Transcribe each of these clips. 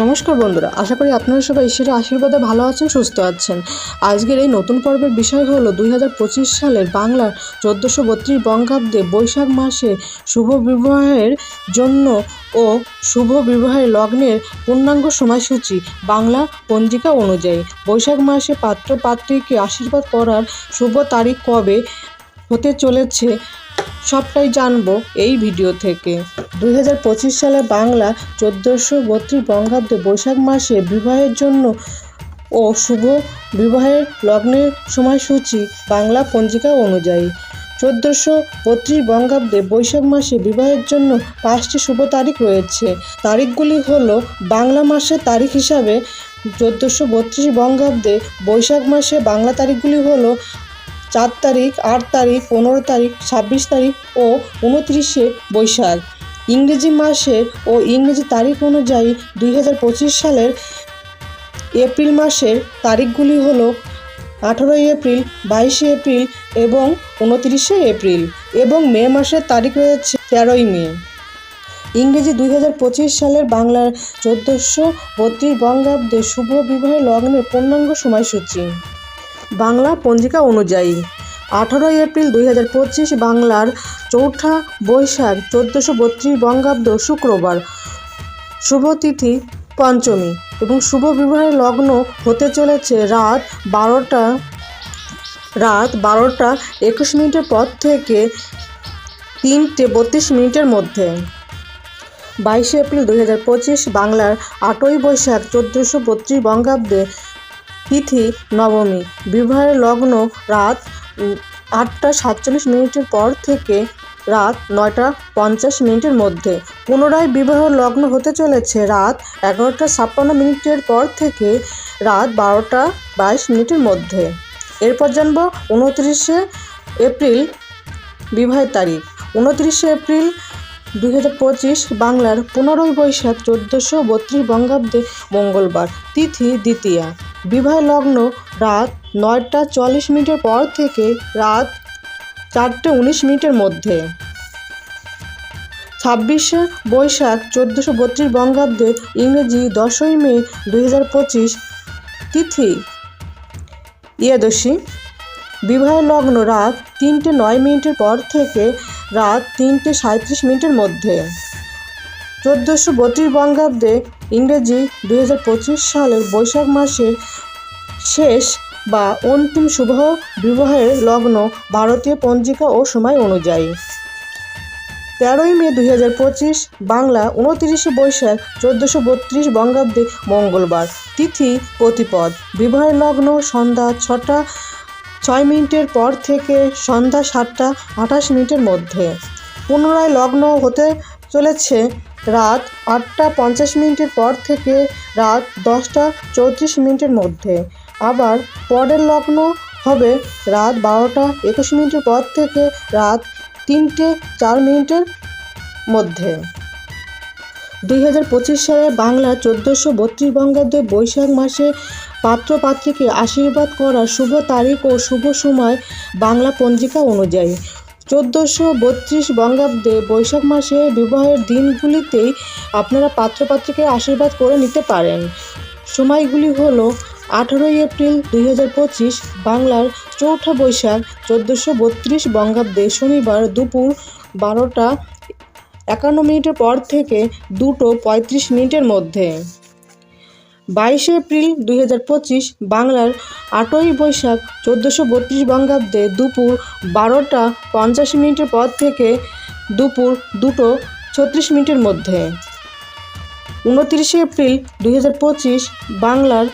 নমস্কার বন্ধুরা, আশা করি আপনারা সবাই ঈশ্বরের আশীর্বাদে ভালো আছেন, সুস্থ আছেন। আজকের এই নতুন পর্বের বিষয় হলো দুই সালের বাংলার চোদ্দোশো বত্রিশ বঙ্গাব্দে বৈশাখ মাসে শুভ বিবাহের জন্য ও শুভ বিবাহের লগ্নের পূর্ণাঙ্গ সময়সূচি বাংলা পঞ্জিকা অনুযায়ী। বৈশাখ মাসে পাত্র পাত্রীকে আশীর্বাদ করার শুভ তারিখ কবে হতে চলেছে সবটাই জানব এই ভিডিও থেকে। দু হাজার পঁচিশ সালে বাংলা চোদ্দোশো বত্রিশ বঙ্গাব্দে বৈশাখ মাসে বিবাহের জন্য ও শুভ বিবাহের লগ্নের সময়সূচি বাংলা পঞ্জিকা অনুযায়ী। চোদ্দোশো বত্রিশ বঙ্গাব্দে বৈশাখ মাসে বিবাহের জন্য পাঁচটি শুভ তারিখ রয়েছে। তারিখগুলি হলো বাংলা মাসের তারিখ হিসাবে চোদ্দোশো বত্রিশ বঙ্গাব্দে বৈশাখ মাসে বাংলা তারিখগুলি হলো চার তারিখ, আট তারিখ, পনেরো তারিখ, ছাব্বিশ তারিখ ও উনত্রিশে বৈশাখ। ইংরেজি মাসের ও ইংরেজি তারিখ অনুযায়ী দুই হাজার পঁচিশ সালের এপ্রিল মাসের তারিখগুলি হলো আঠেরোই এপ্রিল, বাইশে এপ্রিল এবং উনত্রিশে এপ্রিল এবং মে মাসের তারিখ রয়েছে তেরোই মে। ইংরেজি দুই হাজার পঁচিশ সালের বাংলার চোদ্দোশো বত্রিশ বঙ্গাব্দে শুভ বিবাহের লগ্নের পূর্ণাঙ্গ সময়সূচি। বাংলা পঞ্জিকা অনুযায়ী আঠারোই এপ্রিল দুই হাজার পঁচিশ বাংলার চৌঠা বৈশাখ চোদ্দোশো বত্রিশ বঙ্গাব্দ শুক্রবার। শুভ তিথি পঞ্চমী এবং শুভ বিবাহের লগ্ন হতে চলেছে রাত বারোটা রাত বারোটা একুশ মিনিটের পর থেকে তিনটে বত্রিশ মিনিটের মধ্যে। বাইশে এপ্রিল দুই হাজার পঁচিশ বাংলার আটই বৈশাখ চোদ্দোশো বত্রিশ বঙ্গাব্দে তিথি নবমী। বিবাহের লগ্ন রাত আটটা সাতচল্লিশ মিনিটের পর থেকে রাত নয়টা পঞ্চাশ মিনিটের মধ্যে। পুনরায় বিবাহ লগ্ন হতে চলেছে রাত এগারোটা ছাপ্পান্ন মিনিটের পর থেকে রাত বারোটা বাইশ মিনিটের মধ্যে। এরপর জানব উনত্রিশে এপ্রিল বিবাহের তারিখ। উনত্রিশে এপ্রিল দুই হাজার পঁচিশ বাংলার পনেরোই বৈশাখ চোদ্দোশো বত্রিশ বঙ্গাব্দে মঙ্গলবার। তিথি দ্বিতীয়া। বিবাহ লগ্ন রাত নয়টা চল্লিশ মিনিটের পর থেকে রাত চারটে উনিশ মিনিটের মধ্যে। ছাব্বিশে বৈশাখ চোদ্দোশো বত্রিশ বঙ্গাব্দে ইংরেজি দশই মে দুই হাজার পঁচিশ তিথি। ইয়াদশী বিবাহ লগ্ন রাত তিনটে নয় মিনিটের পর থেকে রাত তিনটে সাঁত্রিশ মিনিটের মধ্যে। চোদ্দোশো বত্রিশ বঙ্গাব্দে ইংরেজি দুই হাজার পঁচিশ সালের বৈশাখ মাসের শেষ বা অন্তিম শুভ বিবাহের লগ্ন ভারতীয় পঞ্জিকা ও সময় অনুযায়ী। তেরোই মে দুই হাজার পঁচিশ, বাংলা উনতিরিশে বৈশাখ চোদ্দোশো বত্রিশ বঙ্গাব্দে মঙ্গলবার। তিথি, প্রতিপদ। বিবাহের লগ্ন সন্ধ্যা ছটা, ছয় মিনিটের পর থেকে সন্ধ্যা সাতটা, আঠাশ মিনিটের মধ্যে। পুনরায় লগ্ন হতে চলেছে রাত আটটা পঞ্চাশ মিনিটের পর থেকে রাত দশটা চৌত্রিশ মিনিটের মধ্যে। আবার পরের লগ্ন হবে রাত বারোটা একুশ মিনিটের পর থেকে রাত তিনটে চার মিনিটের মধ্যে। দুই হাজার পঁচিশ সালে বাংলা চোদ্দোশো বত্রিশ বঙ্গাব্দে বৈশাখ মাসে পাত্র পাত্রীকে আশীর্বাদ করা শুভ তারিখ ও শুভ সময় বাংলা পঞ্জিকা অনুযায়ী চোদ্দোশো বত্রিশ বঙ্গাব্দে বৈশাখ মাসে বিবাহের দিনগুলিতেই আপনারা পাত্রপাত্রীকে আশীর্বাদ করে নিতে পারেন। সময়গুলি হলো আঠারোই এপ্রিল দুই হাজার পঁচিশ, বাংলার চৌঠা বৈশাখ চোদ্দোশো বত্রিশ বঙ্গাব্দে শনিবার দুপুর বারোটা একান্ন মিনিটের পর থেকে দুটো পঁয়ত্রিশ মিনিটের মধ্যে। বাইশে এপ্রিল দুই হাজার পঁচিশ বাংলার আটই বৈশাখ চোদ্দোশো বত্রিশ বঙ্গাব্দে দুপুর বারোটা পঞ্চাশ মিনিটের পর থেকে দুপুর দুটো ছত্রিশ মিনিটের মধ্যে। উনতিরিশে এপ্রিল দুই হাজার পঁচিশ বাংলার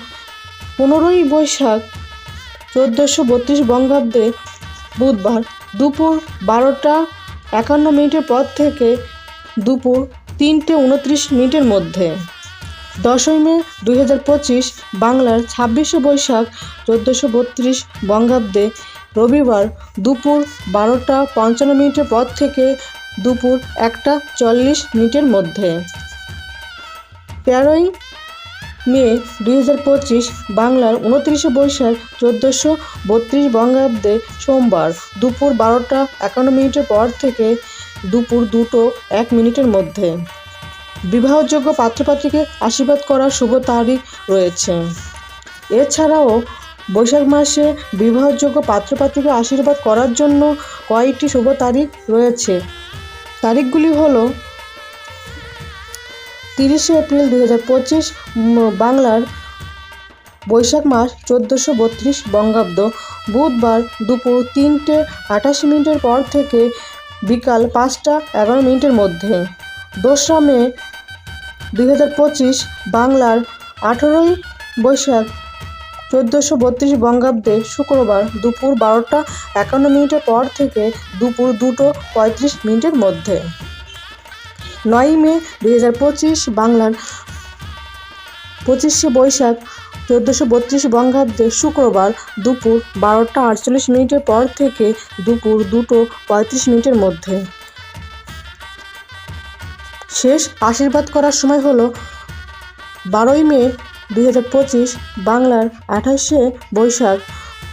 পনেরোই বৈশাখ চোদ্দোশো বত্রিশ বঙ্গাব্দে বুধবার দুপুর বারোটা একান্ন মিনিটের পর থেকে দুপুর তিনটে উনত্রিশ মিনিটের মধ্যে। দশই মে দুই হাজার পঁচিশ বাংলার ছাব্বিশে বৈশাখ চোদ্দোশো বত্রিশ বঙ্গাব্দে রবিবার দুপুর বারোটা পঞ্চান্ন মিনিটের পর থেকে দুপুর একটা চল্লিশ মিনিটের মধ্যে। তেরোই মে দুই হাজার পঁচিশ বাংলার উনত্রিশে বৈশাখ চোদ্দোশো বত্রিশ বঙ্গাব্দে সোমবার দুপুর বারোটা একান্ন মিনিটের পর থেকে দুপুর দুটো এক মিনিটের মধ্যে। বিবাহযোগ্য পাত্রপাত্রীকে আশীর্বাদ করার শুভ তারিখ রয়েছে। এছাড়াও বৈশাখ মাসে বিবাহযোগ্য পাত্রপাত্রীকে আশীর্বাদ করার জন্য কয়েকটি শুভ তারিখ রয়েছে। তারিখগুলি হলো তিরিশে এপ্রিল দুই হাজার পঁচিশ বাংলার বৈশাখ মাস চোদ্দোশো বত্রিশ বঙ্গাব্দ, বুধবার দুপুর তিনটে আঠাশ মিনিটের পর থেকে বিকাল পাঁচটা এগারো মিনিটের মধ্যে। দোসরা মে দুই হাজার পঁচিশ বাংলার আঠেরোই বৈশাখ চোদ্দোশো বত্রিশ বঙ্গাব্দে শুক্রবার দুপুর বারোটা একান্ন মিনিটের পর থেকে দুপুর দুটো পঁয়ত্রিশ মিনিটের মধ্যে। নয়ই মে দুই হাজার পঁচিশ বাংলার পঁচিশে বৈশাখ চোদ্দোশো বত্রিশ বঙ্গাব্দে শুক্রবার দুপুর বারোটা আটচল্লিশ মিনিটের পর থেকে দুপুর দুটো পঁয়ত্রিশ মিনিটের মধ্যে। শেষ আশীর্বাদ করার সময় হলো বারোই মে দুই হাজার পঁচিশ বাংলার আঠাশে বৈশাখ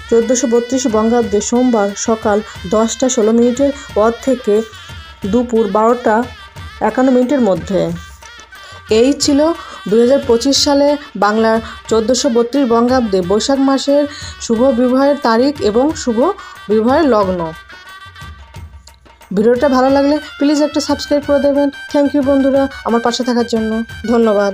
চোদ্দোশো বত্রিশ বঙ্গাব্দে সোমবার সকাল দশটা ষোলো মিনিটের পর থেকে দুপুর বারোটা একান্ন মিনিটের মধ্যে। এই ছিল দুই হাজার পঁচিশ সালে বাংলার চোদ্দোশো বত্রিশ বঙ্গাব্দে বৈশাখ মাসের শুভ বিবাহের তারিখ এবং শুভ বিবাহের লগ্ন। ভিডিওটা ভালো লাগলে প্লিজ একটা সাবস্ক্রাইব করে দেবেন। থ্যাংক ইউ বন্ধুরা, আমার পাশে থাকার জন্য। ধন্যবাদ।